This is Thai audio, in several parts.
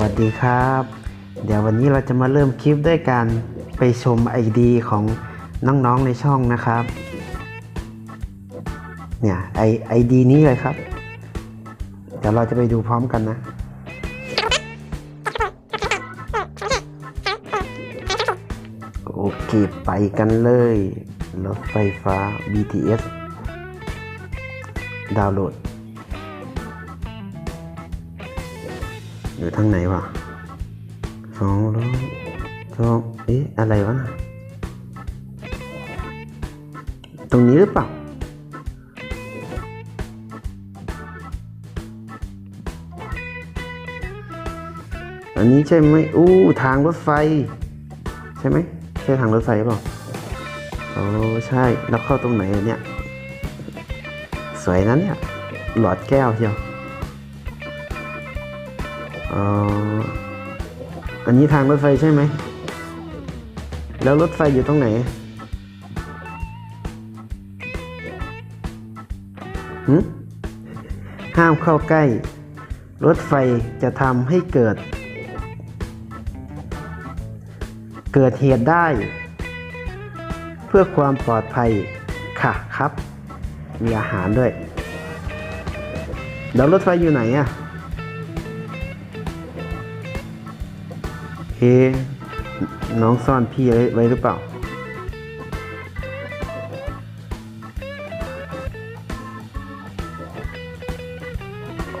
วัสดีครับ เดี๋ยววันนี้เราจะมาเริ่มคลิปด้วยการไปชม ID ของน้องๆในช่องนะครับ เนี่ยไอไอดีนี้เลยครับ เดี๋ยวเราจะไปดูพร้อมกันนะโอเคไปกันเลยรถไฟฟ้า BTS ดาวน์โหลด อยู่ทางไหนวะสองร้อยสองเอ๊ะ อะไรวะนะตรงนี้หรือเปล่าอันนี้ใช่ไหมอู้ทางรถไฟ ใช่ไหมใช่ทางรถไฟเปล่าโอ้ใช่แล้วเข้าตรงไหนอะเนี่ย สวยนะเนี่ยหลอดแก้วเชียว อ๋อ อันนี้ทางรถไฟใช่ไหม แล้วรถไฟอยู่ตรงไหน หืมห้ามเข้าใกล้ รถไฟจะทำให้เกิด เกิดเหตุได้ เพื่อความปลอดภัยค่ะครับ มีอาหารด้วย แล้วรถไฟอยู่ไหนอะ เฮ้น้องซ่อนพี่ไว้ไว้หรือเปล่า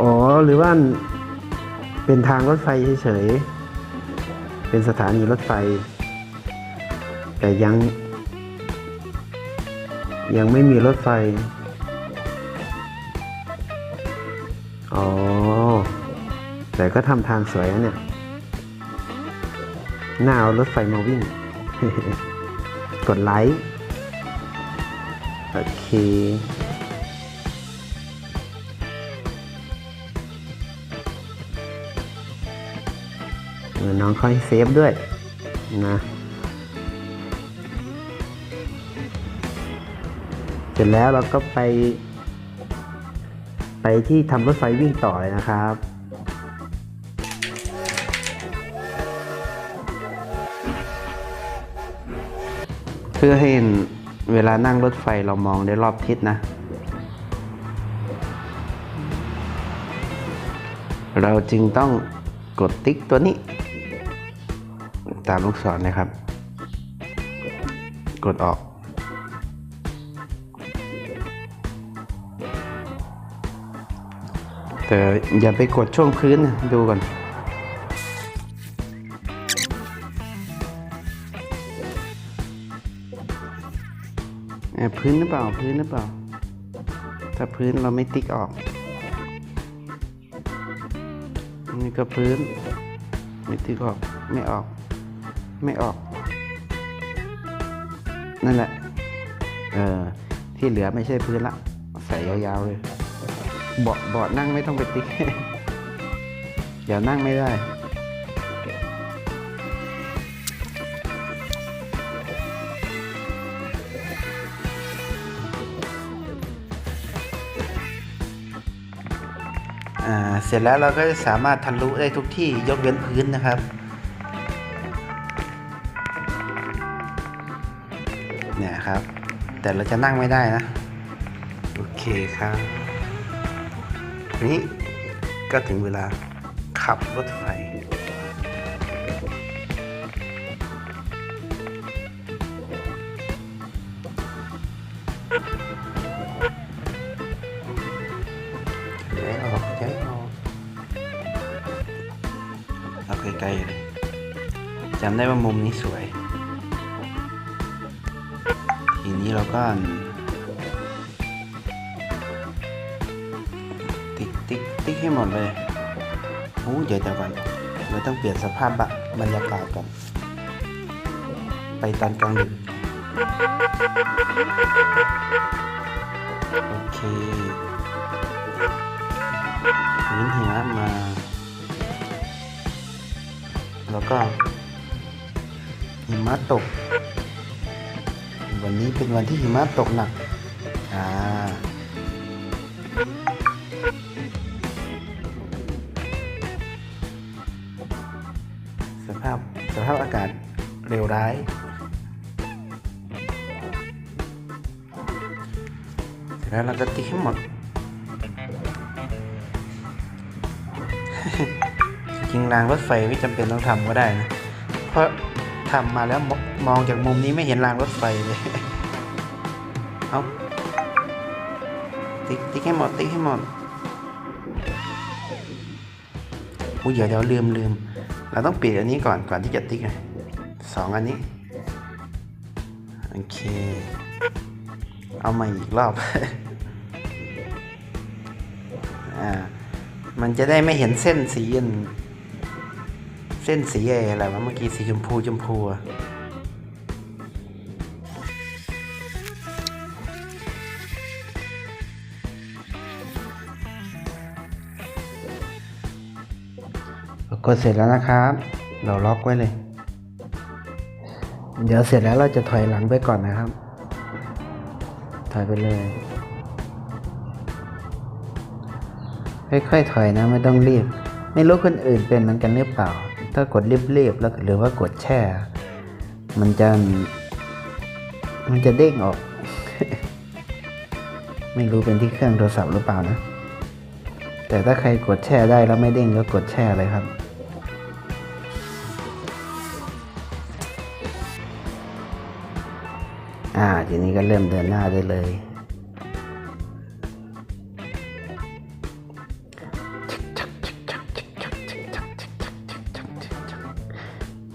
อ๋อ หรือว่าเป็นทางรถไฟเฉยๆ เป็นสถานีรถไฟ แต่ยัง ยังไม่มีรถไฟ อ๋อ แต่ก็ทำทางสวยนะเนี่ย หน่าเอารถไฟมาวิ่ง กดไลค์ โอเคเออน้องค่อยเซฟด้วยนะเสร็จแล้วเราก็ไป ไปที่ทำรถไฟวิ่งต่อเลยนะครับ เพื่อให้เวลานั่งรถไฟเรามองได้รอบทิศนะ เราจึงต้องกดติ๊กตัวนี้ ตามลูกศรนะครับ กดออกแต่อย่าไปกดช่วงพื้นนะดูก่อน พื้นหรือเปล่าพื้นหรือเปล่า ถ้าพื้นเราไม่ติ๊กออก นี่ก็พื้น ไม่ติ๊กออกไม่ออก ไม่ออก นั่นแหละ เออที่เหลือไม่ใช่พื้นละ ใส่ยาวๆเลยเบาะเบาะนั่งไม่ต้องไปติ๊ก เดี๋ยวนั่งไม่ได้ เสร็จแล้วเราก็จะสามารถทะลุได้ทุกที่ยกเว้นพื้นนะครับเนี่ยครับ แต่เราจะนั่งไม่ได้นะ โอเคครับนี้ก็ถึงเวลาขับรถไฟ ลๆเลยจำได้ว่ามุมนี้สวย ทีนี้เราก็ ติ๊กติ๊กติ๊กให้หมดเลยโอ้เดี๋ยวเดี๋ยวก่อนเราต้องเปลี่ยนสภาพบบรรยากาศก่อนไปตอนกลางดึกโอเคพื้นหิมะมา แล้วก็หิมะตก วันนี้เป็นวันที่หิมะตกหนัก อ่า สภาพสภาพอากาศเร็วร้ายเสร็จแล้วเราก็ติ๊กให้หมด ริงๆรางรถไฟไม่จำเป็นต้องทำก็ได้นะ เพราะทำมาแล้วมองจากมุมนี้ไม่เห็นรางรถไฟเลย เอาติ๊กติ๊กให้หมดติ๊กให้หมดอุ้ยเดี๋ยวเดี๋ยวลืมลืม เราต้องปิดอันนี้ก่อนก่อนที่จะติ๊กไงสองอันนี้ โอเค เอามาอีกรอบ อ่า มันจะได้ไม่เห็นเส้นสีอัน เส้นสีอะไรวะเมื่อกี้สีชมพูชมพูอะกดเสร็จแล้วนะครับ เราล็อกไว้เลย เดี๋ยวเสร็จแล้วเราจะถอยหลังไปก่อนนะครับ ถอยไปเลย ค่อยๆถอยนะไม่ต้องรีบ ไม่รู้คนอื่นเป็นเหมือนกันหรือเปล่า ถ้ากดเรียบๆแล้วหรือว่ากดแช่ มันจะ มันจะเด้งออก ไม่รู้เป็นที่เครื่องโทรศัพท์หรือเปล่านะ แต่ถ้าใครกดแช่ได้แล้วไม่เด้งก็กดแช่เลยครับอ่าทีนี้ก็เริ่มเดินหน้าได้เลย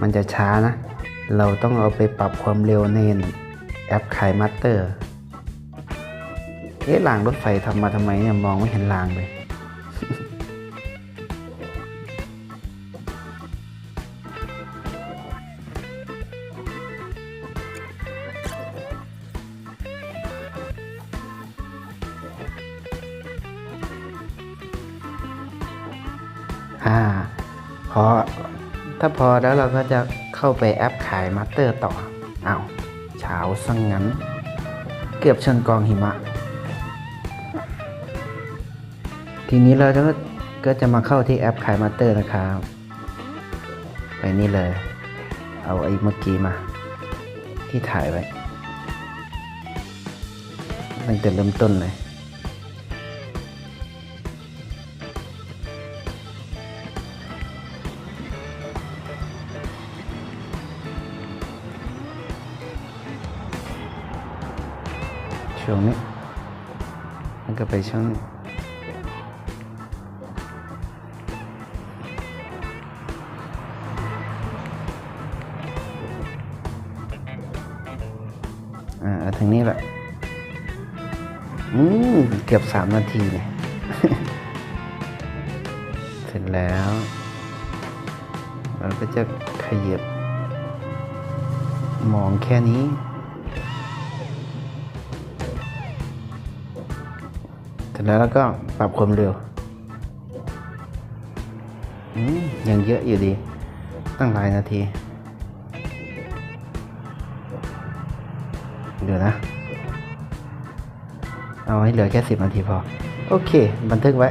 มันจะช้านะ เราต้องเอาไปปรับความเร็วในแอปขายมัตเตอร์ เอ๊ะรางรถไฟทำมาทำไมเนี่ยมองไม่เห็นรางเลยอ่าพอ ถ้าพอแล้วเราก็จะเข้าไปแอปขายมัตเตอร์ต่อเอา้าวเช้าสังงั้น เกือบชนกองหิมะ ทีนี้เราก็ก็จะมาเข้าที่แอปขายมัตเตอร์นะครับ ไปนี่เลย เอาไอ้เมื่อกี้มา ที่ถ่ายไว้ตั้งแต่เริ่มต้นเลย ช่วงนี้มันก็ไปช่วงนี้อ่าเอาทางนี้แหละ อืม เกือบสามนาทีเนี่ยเสร็จแล้ว เราก็จะขยับมองแค่นี้ ร็จแล้วแล้วก็ปรับความเร็วยังเยอะอยู่ดี ตั้งหลายนาที เดี๋ยวนะ เอาให้เหลือแค่สิบนาทีพอ โอเค บันทึกไว้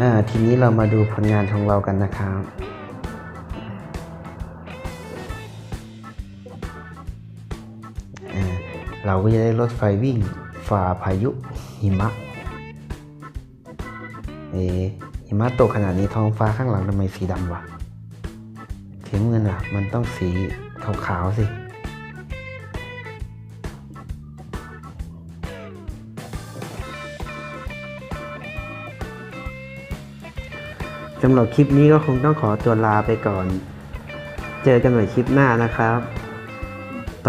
อ่าทีนี้เรามาดูผลงานของเรากันนะครับ เราก็จะได้รถไฟวิ่งฝ่าพายุหิมะเอหิมะตกขนาดนี้ท้องฟ้าข้างหลังทำไมสีดำวะสีน้ำเงินอะ มันต้องสีขาวๆสิ สำหรับคลิปนี้ก็คงต้องขอตัวลาไปก่อน เจอกันใหม่คลิปหน้านะครับ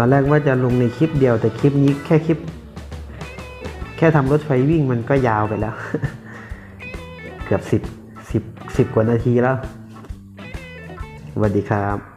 อนแรกว่าจะลงในคลิปเดียวแต่คลิปนี้แค่คลิป แค่ทำรถไฟวิ่งมันก็ยาวไปแล้ว เกือบสิบสิบสิบกว่านาทีแล้วสวัสดีครับ